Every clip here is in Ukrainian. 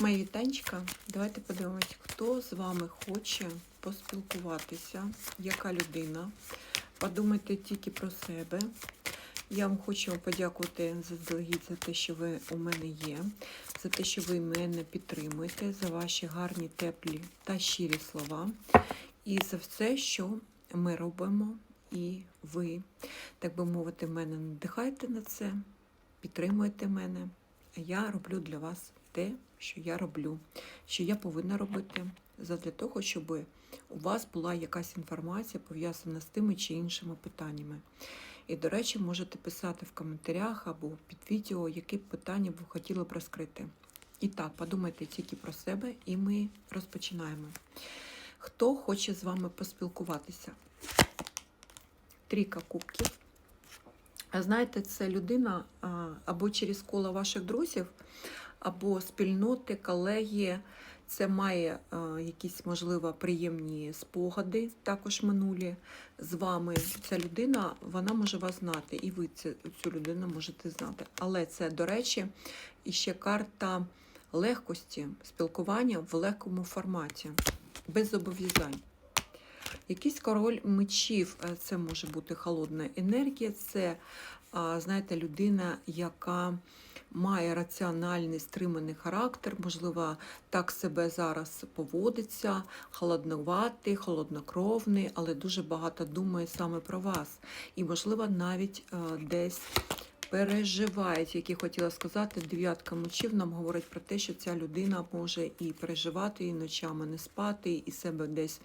Мої вітанчика, давайте подивимось, хто з вами хоче поспілкуватися, яка людина. Подумайте тільки про себе. Я вам хочу подякувати заздалегідь за те, що ви у мене є, за те, що ви мене підтримуєте, за ваші гарні, теплі та щирі слова. І за все, що ми робимо, і ви, так би мовити, мене надихаєте на це, підтримуєте мене. Я роблю для вас те, що я роблю, що я повинна робити, задля того, щоб у вас була якась інформація пов'язана з тими чи іншими питаннями. І, до речі, можете писати в коментарях або під відео, які питання б ви хотіли б розкрити. І так, подумайте тільки про себе, і ми розпочинаємо. Хто хоче з вами поспілкуватися? Трійка кубків. Знаєте, це людина або через коло ваших друзів, або спільноти, колеги. Це має а, якісь, можливо, приємні спогади, також минулі з вами. Ця людина, вона може вас знати, і ви цю, людину можете знати. Але це, до речі, іще карта легкості спілкування в легкому форматі, без зобов'язань. Якийсь король мечів, е, це може бути холодна енергія, це, знаєте, людина, яка має раціональний стриманий характер, можливо, так себе зараз поводиться, холодноватий, холоднокровний, але дуже багато думає саме про вас. І, можливо, навіть е, десь переживають, як я хотіла сказати, дев'ятка мечів нам говорить про те, що ця людина може і переживати, і ночами не спати, і себе десь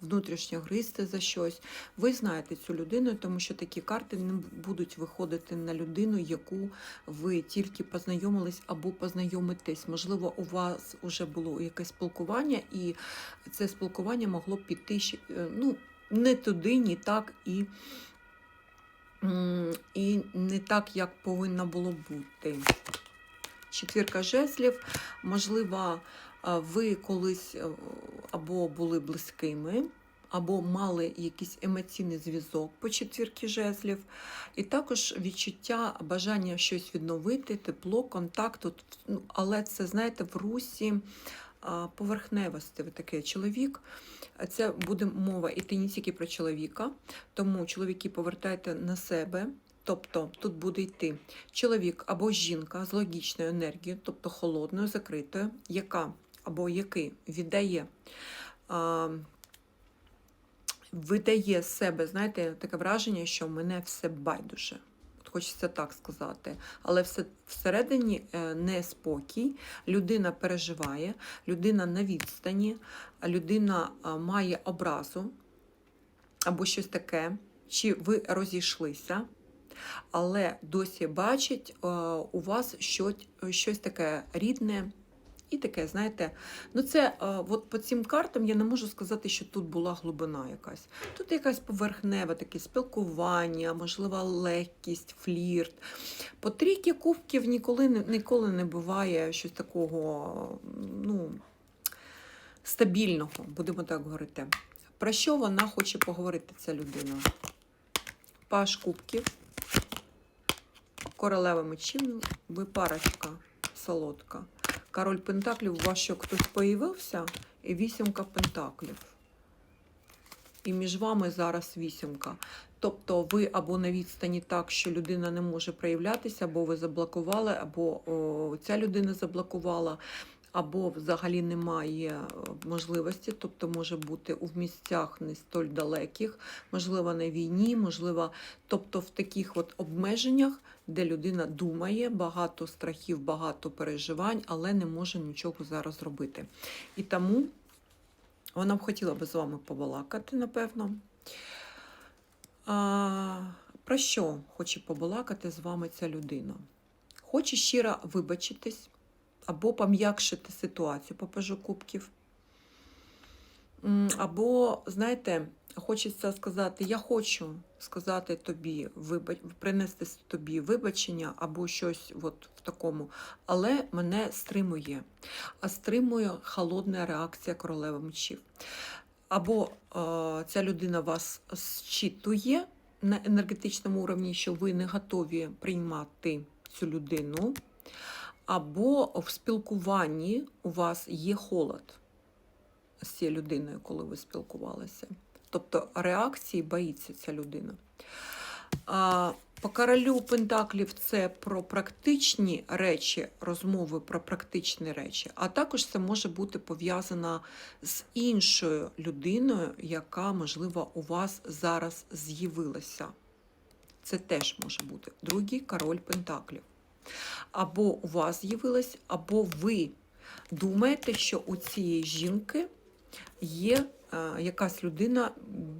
внутрішньо гризти за щось. Ви знаєте цю людину, тому що такі карти не будуть виходити на людину, яку ви тільки познайомились або познайомитесь. Можливо, у вас вже було якесь спілкування, і це спілкування могло піти ще, е, ну, не туди, ні так і. І не так, як повинно було бути. Четвірка жезлів, можливо, ви колись е, або були близькими, або мали якийсь емоційний зв'язок по четвірки жезлів, і також відчуття, бажання щось відновити, тепло, контакт. Ну, Але це, знаєте, в русі Ви такий чоловік. Це буде мова іти не тільки про чоловіка, тому чоловіки повертайте на себе. Тобто тут буде йти чоловік або жінка з логічною енергією, тобто холодною, закритою, яка або який віддає, а, видає себе, знаєте, таке враження, що мене все байдуже. Хочеться так сказати. Але все, всередині е, неспокій, людина переживає, людина на відстані, людина а, має образу або щось таке, чи ви розійшлися але досі бачить е, у вас щось, щось таке рідне. І таке, знаєте, ну це е, от по цим картам я не можу сказати, що тут була глибина якась. Тут якась поверхнева, таке спілкування, можливо, легкість, флірт. По трійки кубків ніколи ніколи не буває щось такого ну, стабільного, будемо так говорити. Про що вона хоче поговорити, ця людина? Паш кубків. Королева мечів, ви парочка солодка. Король Пентаклів, у вас що хтось появився, і вісімка Пентаклів. І між вами зараз вісімка. Тобто ви або на відстані так, що людина не може проявлятися, або ви заблокували, або о, ця людина заблокувала, або взагалі немає е, можливості, тобто може бути у місцях не столь далеких, можливо, на війні, можливо, тобто в таких от обмеженнях, де людина думає, багато страхів, багато переживань, але не може нічого зараз зробити. І тому вона б хотіла би з вами побалакати, напевно. А, Про що хоче побалакати з вами ця людина? Хоче щиро вибачитись або пом'якшити ситуацію по пажу кубків. Або, знаєте, хочеться сказати, я хочу сказати тобі, принести тобі вибачення або щось от в такому, але мене стримує. А стримує холодна реакція королеви мечів. Або е, ця людина вас зчитує на енергетичному уровні, що ви не готові приймати цю людину. Або в спілкуванні у вас є холод з цією людиною, коли ви спілкувалися. Тобто реакції боїться ця людина. А по королю Пентаклів це про практичні речі, розмови про практичні речі, а також це може бути пов'язано з іншою людиною, яка, можливо, у вас зараз з'явилася. Це теж може бути другий король Пентаклів. Або у вас з'явилась, або ви думаєте, що у цієї жінки є е, якась людина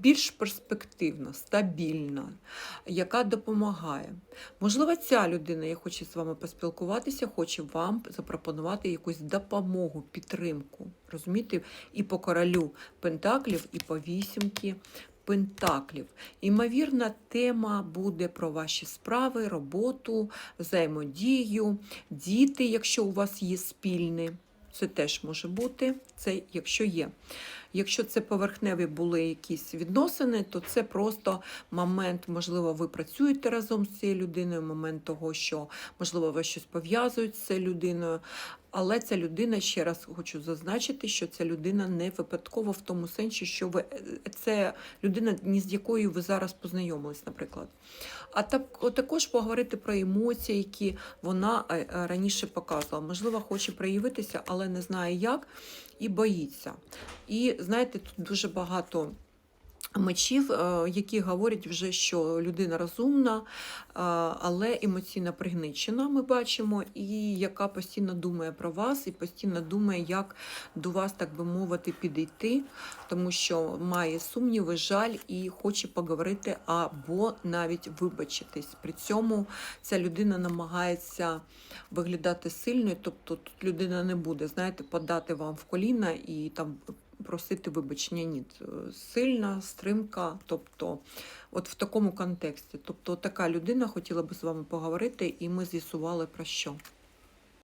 більш перспективна, стабільна, яка допомагає. Можливо, ця людина, я хочу з вами поспілкуватися, хоче вам запропонувати якусь допомогу, підтримку. Розумієте? І по королю Пентаклів, і по вісімки Пентаклів. Імовірна тема буде про ваші справи, роботу, взаємодію, діти, якщо у вас є спільні. Це теж може бути, це якщо є. Якщо це поверхневі були якісь відносини, то це просто момент, можливо, ви працюєте разом з цією людиною, момент того, що, можливо, вас щось пов'язують з цією людиною. Але ця людина, ще раз хочу зазначити, що ця людина не випадково в тому сенсі, що ви це людина, ні з якою ви зараз познайомились, наприклад. А так також поговорити про емоції, які вона е, е, раніше показувала. Можливо, хоче проявитися, але не знає як, і боїться. І знаєте, тут дуже багато. Мечів, е, які говорять вже, що людина розумна, е, але емоційно пригничена, ми бачимо, і яка постійно думає про вас, і постійно думає, як до вас, так би мовити, підійти, тому що має сумніви, жаль і хоче поговорити або навіть вибачитись. При цьому ця людина намагається виглядати сильною, тобто тут людина не буде, знаєте, подати вам в коліна і там просити вибачення. Ні, сильна стримка, тобто, от в такому контексті. Тобто, така людина хотіла би з вами поговорити, і ми з'ясували про що.